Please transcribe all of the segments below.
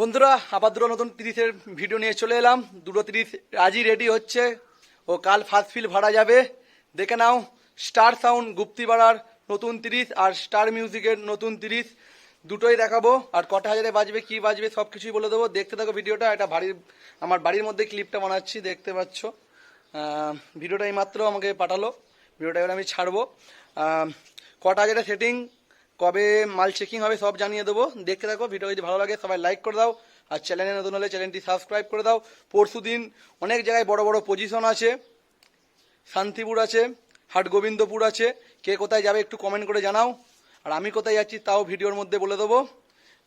বন্ধুরা আবার দুটো নতুন তিরিশের ভিডিও নিয়ে চলে এলাম। দুটো তিরিশ আজই রেডি হচ্ছে ও কাল ফার্স্ট ফিল ভাড়া যাবে। দেখে নাও স্টার সাউন্ড গুপ্তি গুপ্তিপাড়ার নতুন তিরিশ আর স্টার মিউজিকের নতুন তিরিশ দুটোই দেখাবো, আর কটা হাজারে বাজবে, কি বাজবে সব কিছুই বলে দেবো। দেখতে থাকো ভিডিওটা এটা বাড়ির আমার বাড়ির মধ্যে ক্লিপটা বানাচ্ছি, দেখতে পাচ্ছ। ভিডিওটা এই মাত্র আমাকে পাঠালো। ভিডিওটা এবার আমি ছাড়বো। কটা হাজারে সেটিং কবে মাল চেকিং হবে সব জানিয়ে দেবো। দেখতে থাকো ভিডিও যদি ভালো লাগে সবাই লাইক করে দাও। আর চ্যানেলে নতুন হলে চ্যানেলটি সাবস্ক্রাইব করে দাও। পরশু দিন অনেক জায়গায় বড় বড় পজিশন আছে। শান্তিপুর আছে, হাটগোবিন্দপুর আছে। কে কোথায় যাবে একটু কমেন্ট করে জানাও। আর আমি কোথায় যাচ্ছি তাও ভিডিওর মধ্যে বলে দেবো।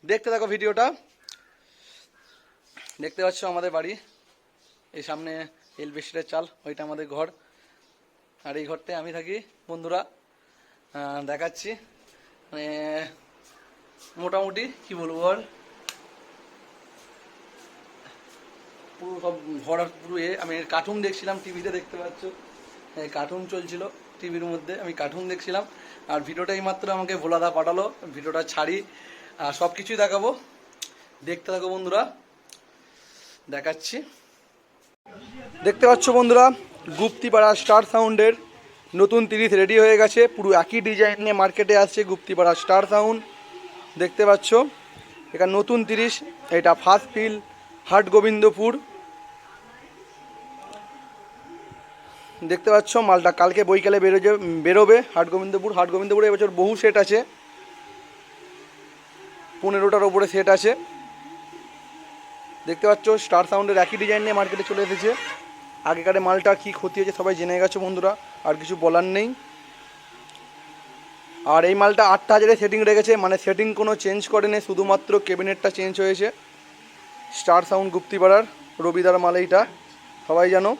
দেখতে থাকো ভিডিওটা। দেখতে পাচ্ছ আমাদের বাড়ি। এই সামনে এলবেস্টের চাল, ওইটা আমাদের ঘর। আর এই ঘরটায় আমি থাকি। বন্ধুরা দেখাচ্ছি। মানে মোটামুটি, কি বলব আর? পুরো সব ভরার পুরো এ, আমি কার্টুন দেখছিলাম টিভিতে দেখতে পাচ্ছ। কার্টুন চলছিল টিভির মধ্যে, আমি কার্টুন দেখছিলাম। আর ভিডিওটা এইমাত্র আমাকে ভোলাদা পাঠালো ভিডিওটা ছাড়ি, আর সব কিছুই দেখাবো। দেখতে থাকো বন্ধুরা, দেখাচ্ছি। দেখতে পাচ্ছ বন্ধুরা গুপ্তিপাড়া স্টার সাউন্ডের নতুন তিরিশ রেডি হয়ে গেছে, পুরো একই ডিজাইন নিয়ে মার্কেটে আসছে গুপ্তিপাড়া স্টার সাউন্ড দেখতে পাচ্ছ? এখানে নতুন তিরিশ, এটা ফার্স্ট ফিল হাট গোবিন্দপুর। দেখতে পাচ্ছ, মালটা কালকে বইকালে বেরোবে বেরোবে হাট গোবিন্দপুর। হাট গোবিন্দপুরে এবছর বহু সেট আছে। পনেরোটার ওপরে সেট আছে। দেখতে পাচ্ছ, স্টার সাউন্ডের একই ডিজাইন নিয়ে মার্কেটে চলে এসেছে। আগেকারে মালটা কী ক্ষতি হয়েছে সবাই জেনে গেছো বন্ধুরা, আর কিছু বলার নেই। আর এই মালটা আটটা হাজারে সেটিং রেখেছে মানে সেটিং কোনো চেঞ্জ করেনি, শুধুমাত্র ক্যাবিনেটটা চেঞ্জ হয়েছে। স্টার সাউন্ড গুপ্তিপাড়ার, রবিদার মাল এইটা, সবাই জানো।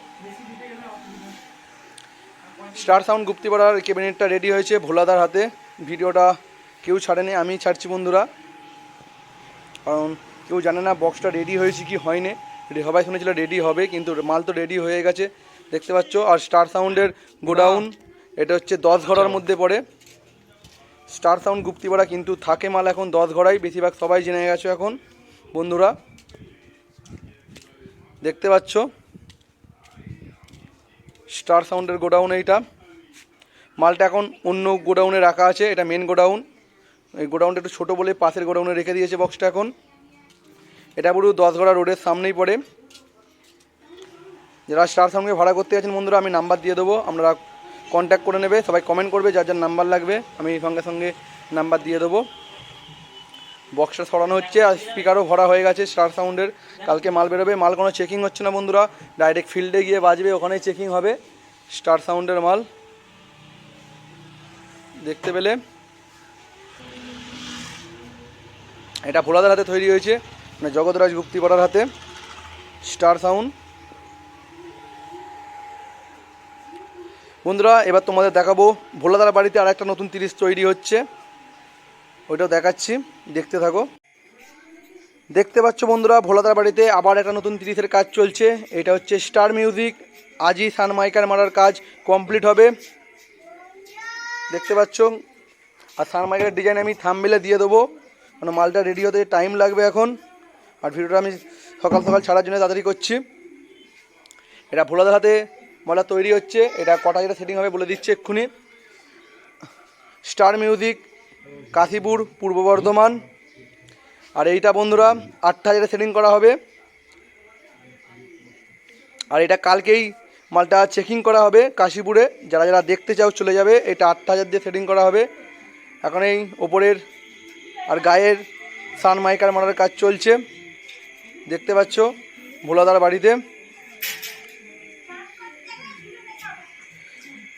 স্টার সাউন্ড গুপ্তিপাড়ার ক্যাবিনেটটা রেডি হয়েছে ভোলাদার হাতে। ভিডিওটা কেউ ছাড়েনি, আমি ছাড়ছি বন্ধুরা। কারণ কেউ জানে না বক্সটা রেডি হয়েছে কি হয়নি। সবাই শুনেছিল রেডি হবে কিন্তু মাল তো রেডি হয়ে গেছে। দেখতে পাচ্ছ আর স্টার সাউন্ডের গোডাউন এটা হচ্ছে দশ ঘরার মধ্যে পড়ে। স্টার সাউন্ড গুপ্তিপাড়া কিন্তু থাকে মাল এখন দশ ঘরাই বেশিরভাগ সবাই জেনে গেছো এখন বন্ধুরা। দেখতে পাচ্ছ স্টার সাউন্ডের গোডাউন এইটা। মালটা এখন অন্য গোডাউনে রাখা আছে এটা মেন গোডাউন। এই গোডাউনটা একটু ছোটো বলে পাশের গোডাউনে রেখে দিয়েছে বক্সটা এখন। এটা পুরো দশগড়া রোডের সামনেই পড়ে। যারা স্টার সাউন্ডকে ভাড়া করতে গেছেন বন্ধুরা, আমি নাম্বার দিয়ে দেবো, আপনারা কন্ট্যাক্ট করে নেবে। সবাই কমেন্ট করবে, যার যার নাম্বার লাগবে, আমি সঙ্গে সঙ্গে নাম্বার দিয়ে দেবো। বক্সটা সরানো হচ্ছে, আর স্পিকারও ভরা হয়ে গেছে স্টার সাউন্ডের। কালকে মাল বেরোবে, মাল কোনো চেকিং হচ্ছে না বন্ধুরা। ডাইরেক্ট ফিল্ডে গিয়ে বাজবে, ওখানেই চেকিং হবে স্টার সাউন্ডের মাল। দেখতে পেলে? এটা ভোলাদার হাতে তৈরি হয়েছে। মানে জগৎরাজ গুপ্তিপাড়ার হাতে স্টার সাউন্ড বন্ধুরা এবার তোমাদের দেখাবো ভোলাদার বাড়িতে আর একটা নতুন তিরিশ তৈরি হচ্ছে ওইটাও দেখাচ্ছি দেখতে থাকো দেখতে পাচ্ছ বন্ধুরা ভোলাদার বাড়িতে আবার একটা নতুন তিরিশের কাজ চলছে এটা হচ্ছে স্টার মিউজিক আজই সানমাইকার মারার কাজ কমপ্লিট হবে। দেখতে পাচ্ছ? আর সানমাইকার ডিজাইন আমি থামবেলে দিয়ে দেবো। মানে মালটা রেডি হতে টাইম লাগবে এখন। আর ভিডিওটা আমি সকাল সকাল ছাড়ার জন্য তাড়াতাড়ি করছি। এটা ভোলাদার হাতে মালটা তৈরি হচ্ছে, এটা কটা যেটা সেটিং হবে বলে দিচ্ছে এক্ষুনি। স্টার মিউজিক কাশীপুর, পূর্ব বর্ধমান। আর এইটা বন্ধুরা, আটটা হাজারে সেটিং করা হবে। আর এটা কালকেই মালটা চেকিং করা হবে কাশীপুরে। যারা যারা দেখতে চাও চলে যাবে, এটা আটটা হাজার দিয়ে সেটিং করা হবে। এখন এই ওপরের আর গায়ের সান মাইকার মারার কাজ চলছে। দেখতে পাচ্ছ, ভোলাদার বাড়িতে।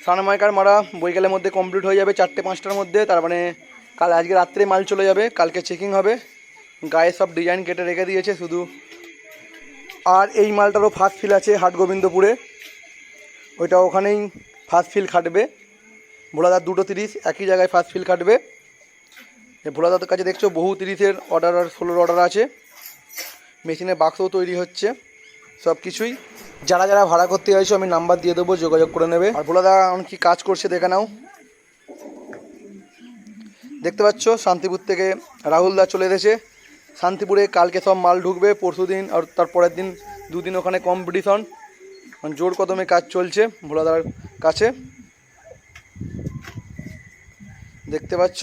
সানমাইকার মারা বৈকালের মধ্যে কমপ্লিট হয়ে যাবে চারটে পাঁচটার মধ্যে। তার মানে কাল আজকে রাত্রে মাল চলে যাবে, কালকে চেকিং হবে। গায়ে সব ডিজাইন কেটে রেখে দিয়েছে শুধু। আর এই মালটারও ফার্স্ট ফিল আছে হাট গোবিন্দপুরে ওইটা ওখানেই ফার্স্ট ফিল খাটবে। ভোলাদার দুটো তিরিশ, একই জায়গায় ফার্স্ট ফিল খাটবে। ভোলাদার কাছে দেখছ বহু তিরিশের অর্ডার আর ষোলোর অর্ডার আছে। মেশিনে বাক্সও তৈরি হচ্ছে সব কিছুই যারা যারা ভাড়া করতে চাইছো, আমি নাম্বার দিয়ে দেবো, যোগাযোগ করে নেবে। আর ভোলাদা এখন কি কাজ করছে দেখে নাও। দেখতে পাচ্ছ, শান্তিপুর থেকে রাহুল দা চলে এসেছে। শান্তিপুরে কালকে সব মাল ঢুকবে পরশু দিন আর তারপরের দিন দুদিন ওখানে কম্পিটিশন জোর কদমে কাজ চলছে ভোলাদার কাছে। দেখতে পাচ্ছ।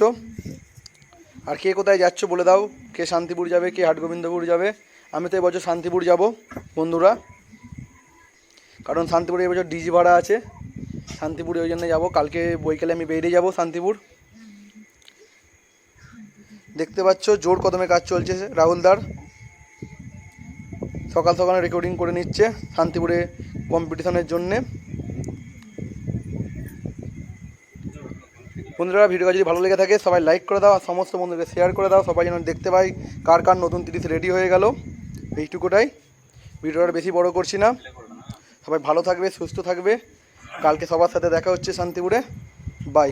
আর কে কোথায় যাচ্ছ বলে দাও, কে শান্তিপুর যাবে, কে হাটগোবিন্দপুর যাবে। আমি তো এবছর শান্তিপুর যাব, বন্ধুরা। কারণ শান্তিপুরে এবছর ডিজি ভাড়া আছে। শান্তিপুরে ওই জন্য যাব। কালকে বৈকালে আমি বেরিয়ে যাব শান্তিপুর। দেখতে পাচ্ছ, জোর কদমে কাজ চলছে রাহুলদার। সকাল সকালে রেকর্ডিং করে নিচ্ছে শান্তিপুরে কম্পিটিশনের জন্যে। বন্ধুরা ভিডিওটা যদি ভালো লেগে থাকে, সবাই লাইক করে দাও আর সমস্ত বন্ধুকে শেয়ার করে দাও। সবাই যেন দেখতে পাই কার কার নতুন তিরিশ রেডি হয়ে গেল। এইটুকুটাই। ভিডিওটা বেশি বড় করছি না। সবাই ভালো থাকবে, সুস্থ থাকবে। কালকে সবার সাথে দেখা হচ্ছে শান্তিপুরে। বাই